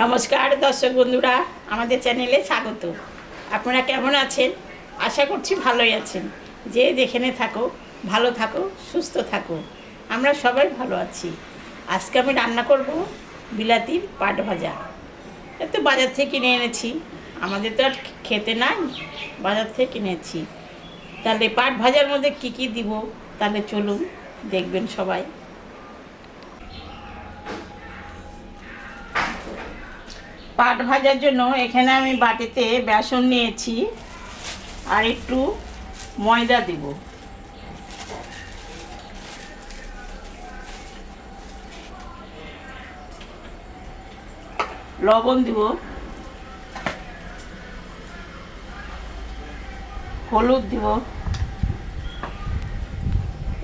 নমস্কার, দর্শক বন্ধুরা, আমাদের চ্যানেলে স্বাগত। আপনারা কেমন আছেন? আশা করছি ভালোই আছেন। যে যেখানে থাকো, ভালো থাকো, সুস্থ থাকো। আমরা সবাই ভালো আছি। আজকে আমি রান্না করব বিলাতির পাট ভাজা। এতো বাজার থেকে কিনে এনেছি। আমাদের তো আর খেতে নাই, বাজার থেকে কিনেছি। তাহলে পাট ভাজার মধ্যে কি কি দিব? তাহলে চলুন, দেখবেন সবাই। পাট ভাজার জন্য এখানে আমি বাটিতে বেসন নিয়েছি আর একটু ময়দা দিব। লবণ দিব। হলুদ দিব।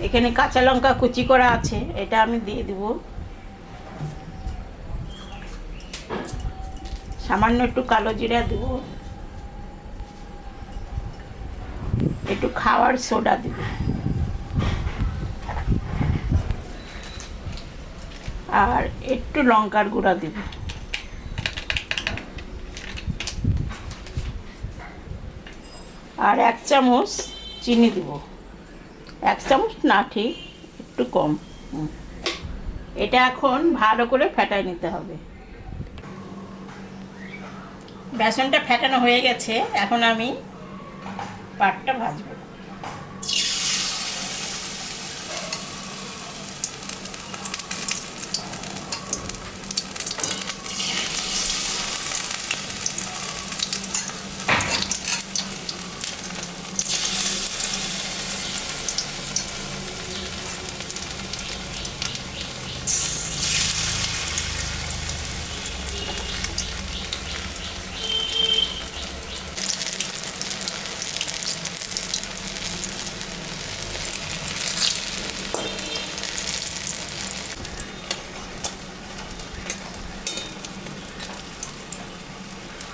এখানে কাঁচা লঙ্কা কুচি করা আছে, এটা আমি দিয়ে দিব। সামান্য একটু কালো জিরা দেব। একটু খাওয়ার সোডা দেব। আর একটু লঙ্কার গুঁড়া দেব। আর এক চামচ চিনি দেব। এক চামচ না, ঠিক, একটু কম। এটা এখন ভালো করে ফেটাই নিতে হবে। বেসনটা ফেটানো হয়ে গেছে এখন আমি পাটটা ভাজবো।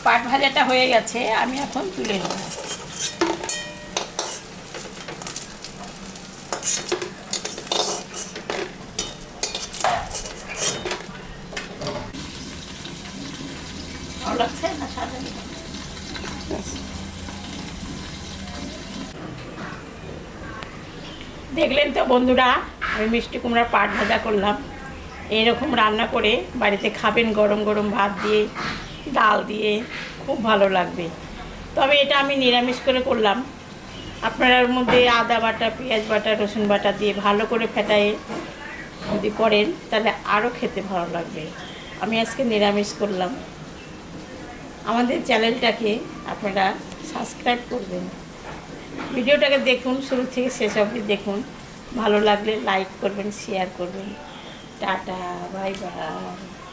পাট ভাজাটা হয়ে গেছে, আমি এখন তুলে নেব। দেখলেন তো বন্ধুরা, আমি মিষ্টি কুমড়ার পাট ভাজা করলাম। এইরকম রান্না করে বাড়িতে খাবেন গরম গরম ভাত দিয়ে। ডাল দিয়ে খুব ভালো লাগবে। তবে এটা আমি নিরামিষ করে করলাম। আপনার মধ্যে আদা বাটা, পেঁয়াজ বাটা, রসুন বাটা দিয়ে ভালো করে ফেটায়ে যদি করেন, তাহলে আরও খেতে ভালো লাগবে। আমি আজকে নিরামিষ করলাম। আমাদের চ্যানেলটাকে আপনারা সাবস্ক্রাইব করবেন। ভিডিওটাকে দেখুন, শুরু থেকে শেষ অবধি দেখুন। ভালো লাগলে লাইক করবেন, শেয়ার করবেন। Tata, bye bye.